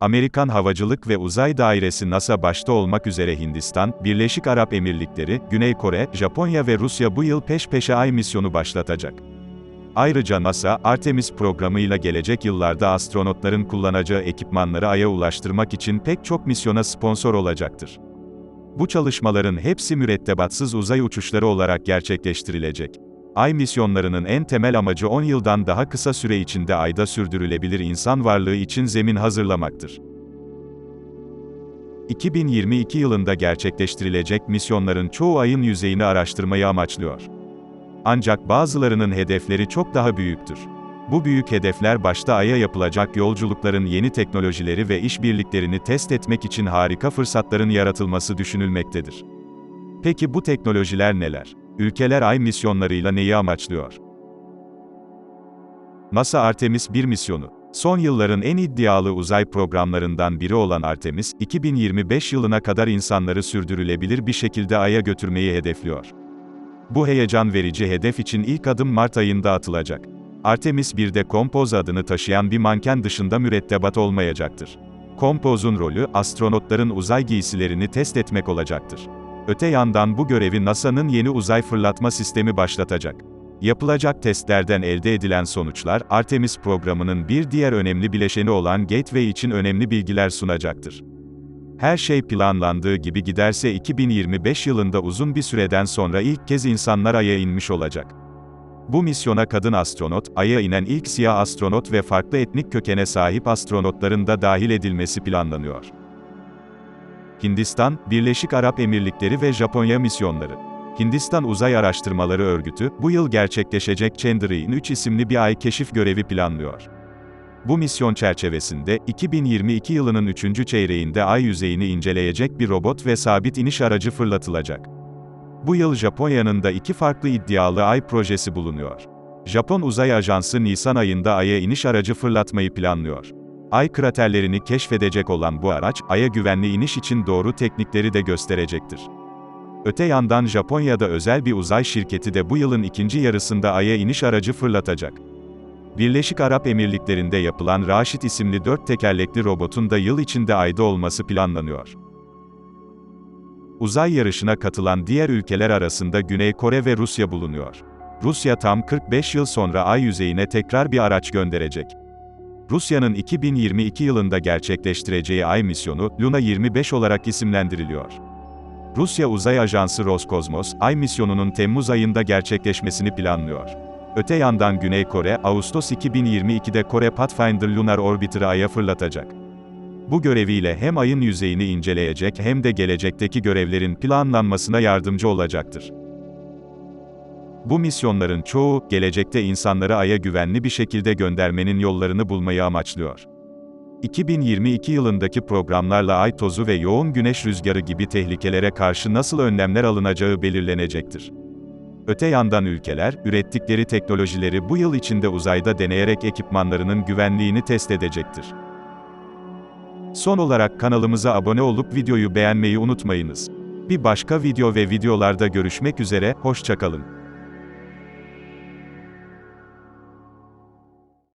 Amerikan Havacılık ve Uzay Dairesi NASA başta olmak üzere Hindistan, Birleşik Arap Emirlikleri, Güney Kore, Japonya ve Rusya bu yıl peş peşe Ay misyonu başlatacak. Ayrıca NASA, Artemis programıyla gelecek yıllarda astronotların kullanacağı ekipmanları Ay'a ulaştırmak için pek çok misyona sponsor olacaktır. Bu çalışmaların hepsi mürettebatsız uzay uçuşları olarak gerçekleştirilecek. Ay misyonlarının en temel amacı 10 yıldan daha kısa süre içinde Ay'da sürdürülebilir insan varlığı için zemin hazırlamaktır. 2022 yılında gerçekleştirilecek misyonların çoğu Ay'ın yüzeyini araştırmayı amaçlıyor. Ancak bazılarının hedefleri çok daha büyüktür. Bu büyük hedefler başta Ay'a yapılacak yolculukların yeni teknolojileri ve işbirliklerini test etmek için harika fırsatların yaratılması düşünülmektedir. Peki bu teknolojiler neler? Ülkeler Ay misyonlarıyla neyi amaçlıyor? NASA Artemis 1 misyonu Son yılların en iddialı uzay programlarından biri olan Artemis, 2025 yılına kadar insanları sürdürülebilir bir şekilde Ay'a götürmeyi hedefliyor. Bu heyecan verici hedef için ilk adım Mart ayında atılacak. Artemis 1'de kompoz adını taşıyan bir manken dışında mürettebat olmayacaktır. Kompozun rolü, astronotların uzay giysilerini test etmek olacaktır. Öte yandan bu görevi NASA'nın yeni uzay fırlatma sistemi başlatacak. Yapılacak testlerden elde edilen sonuçlar, Artemis programının bir diğer önemli bileşeni olan Gateway için önemli bilgiler sunacaktır. Her şey planlandığı gibi giderse 2025 yılında uzun bir süreden sonra ilk kez insanlar Ay'a inmiş olacak. Bu misyona kadın astronot, Ay'a inen ilk siyah astronot ve farklı etnik kökene sahip astronotların da dahil edilmesi planlanıyor. Hindistan, Birleşik Arap Emirlikleri ve Japonya misyonları. Hindistan Uzay Araştırmaları Örgütü, bu yıl gerçekleşecek Chandrayaan 3 isimli bir ay keşif görevi planlıyor. Bu misyon çerçevesinde, 2022 yılının 3. çeyreğinde ay yüzeyini inceleyecek bir robot ve sabit iniş aracı fırlatılacak. Bu yıl Japonya'nın da iki farklı iddialı ay projesi bulunuyor. Japon Uzay Ajansı Nisan ayında Ay'a iniş aracı fırlatmayı planlıyor. Ay kraterlerini keşfedecek olan bu araç, Ay'a güvenli iniş için doğru teknikleri de gösterecektir. Öte yandan Japonya'da özel bir uzay şirketi de bu yılın ikinci yarısında Ay'a iniş aracı fırlatacak. Birleşik Arap Emirlikleri'nde yapılan Raşit isimli dört tekerlekli robotun da yıl içinde Ay'da olması planlanıyor. Uzay yarışına katılan diğer ülkeler arasında Güney Kore ve Rusya bulunuyor. Rusya tam 45 yıl sonra Ay yüzeyine tekrar bir araç gönderecek. Rusya'nın 2022 yılında gerçekleştireceği Ay misyonu, Luna 25 olarak isimlendiriliyor. Rusya Uzay Ajansı Roskosmos, Ay misyonunun Temmuz ayında gerçekleşmesini planlıyor. Öte yandan Güney Kore, Ağustos 2022'de Kore Pathfinder Lunar Orbiter'ı Ay'a fırlatacak. Bu göreviyle hem Ay'ın yüzeyini inceleyecek hem de gelecekteki görevlerin planlanmasına yardımcı olacaktır. Bu misyonların çoğu, gelecekte insanları Ay'a güvenli bir şekilde göndermenin yollarını bulmayı amaçlıyor. 2022 yılındaki programlarla ay tozu ve yoğun güneş rüzgarı gibi tehlikelere karşı nasıl önlemler alınacağı belirlenecektir. Öte yandan ülkeler, ürettikleri teknolojileri bu yıl içinde uzayda deneyerek ekipmanlarının güvenliğini test edecektir. Son olarak kanalımıza abone olup videoyu beğenmeyi unutmayınız. Bir başka video ve videolarda görüşmek üzere, hoşçakalın.